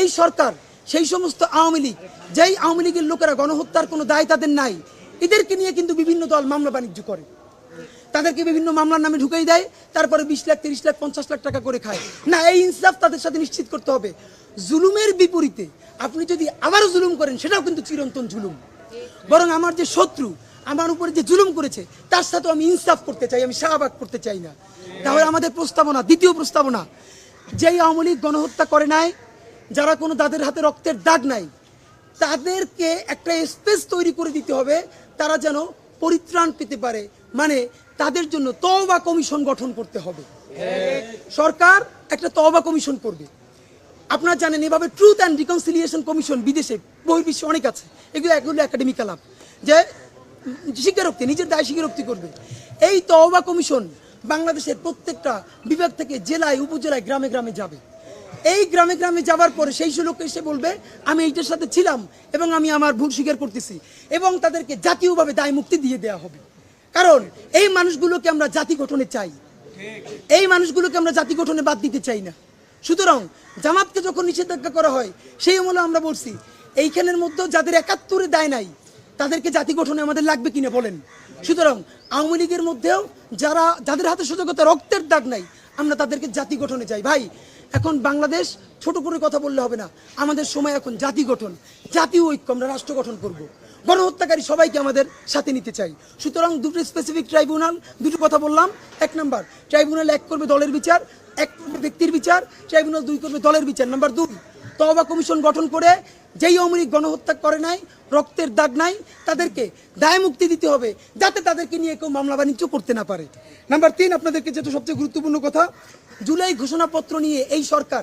এই সরকার, সেই সমস্ত আওয়ামী লীগ, যেই আওয়ামী লীগের লোকেরা গণহত্যার কোনো দায় তাদের নাই, এদেরকে নিয়ে কিন্তু বিভিন্ন দল মামলা বাণিজ্য করে। তাদেরকে বিভিন্ন মামলার নামে ঢুকাই দেয়, তারপরে বিশ লাখ, তিরিশ লাখ, পঞ্চাশ লাখ টাকা করে খায়। না, এই ইনসাফ তাদের সাথে নিশ্চিত করতে হবে। জুলুমের বিপরীতে আপনি যদি আবারও জুলুম করেন, সেটাও কিন্তু চিরন্তন জুলুম। বরং আমার যে শত্রু, আমার উপরে যে জুলুম করেছে, তার সাথে আমি ইনসাফ করতে চাই, আমি শাহবাগ করতে চাই না। তাহলে আমাদের প্রস্তাবনা, দ্বিতীয় প্রস্তাবনা, যেই আওয়ামী লীগ গণহত্যা করে নাই যারা কোনো তাদের হাতে রক্তের দাগ নাই, তাদেরকে একটা স্পেস তৈরি করে দিতে হবে, তারা যেন পরিত্রাণ পেতে পারে। মানে তাদের জন্য তওবা কমিশন গঠন করতে হবে। সরকার একটা তওবা কমিশন করবে। আপনারা জানেন এভাবে ট্রুথ অ্যান্ড রিকনসিলিয়েশন কমিশন বিদেশে, বহির্বিশ্বে অনেক আছে। এগুলো এগুলো একাডেমিক্যাল আপ যে স্বীকারোক্তি নিজের দায় স্বীকারোক্তি করবে। এই তওবা কমিশন বাংলাদেশের প্রত্যেকটা বিভাগ থেকে জেলায়, উপজেলায়, গ্রামে গ্রামে যাবে। এই গ্রামে গ্রামে যাবার পরে সেই লোক এসে বলবে, আমি এইটার সাথে ছিলাম এবং আমি আমার ভুল স্বীকার করতেছি এবং তাদেরকে জাতীয়ভাবে দায় মুক্তি দিয়ে দেওয়া হবে। কারণ এই মানুষগুলোকে আমরা জাতি গঠনে চাই। এই মানুষগুলোকে আমরা জাতি গঠনে বাদ দিতে চাই না। সুতরাং জামাতকে যখন নিষেধাজ্ঞা করা হয়, সেই আমলে আমরা বলছি, এইখানের মধ্যে যাদের একাত্তরে দায় নাই, তাদেরকে জাতি গঠনে আমাদের লাগবে কিনা বলেন? সুতরাং আওয়ামী লীগের মধ্যেও যারা, যাদের হাতে সুযোগতা রক্তের দাগ নাই, আমরা তাদেরকে জাতি গঠনে চাই। ভাই এখন বাংলাদেশ ছোট করে কথা বললে হবে না। আমাদের সময় এখন জাতি গঠন। জাতীয় ঐক্য আমরা রাষ্ট্র গঠন করব। গণহত্যাকারী সবাইকে আমাদের সাথে নিতে চাই। সুতরাং দুটো স্পেসিফিক ট্রাইব্যুনাল দুটো কথা বললাম। এক নাম্বার ট্রাইব্যুনাল এক করবে দলের বিচার, এক করবে ব্যক্তির বিচার ট্রাইব্যুনাল দুই করবে দলের বিচার। নাম্বার দুই তহবা কমিশন গঠন করে যেই অমরিক গণহত্যা করে নাই, রক্তের দাগ নাই, তাদেরকে দায় মুক্তি দিতে হবে, যাতে তাদেরকে নিয়ে কেউ মামলা বাণিজ্য করতে না পারে। নাম্বার তিন, আপনাদেরকে যেটা সবচেয়ে গুরুত্বপূর্ণ কথা জুলাই ঘোষণাপত্র নিয়ে এই সরকার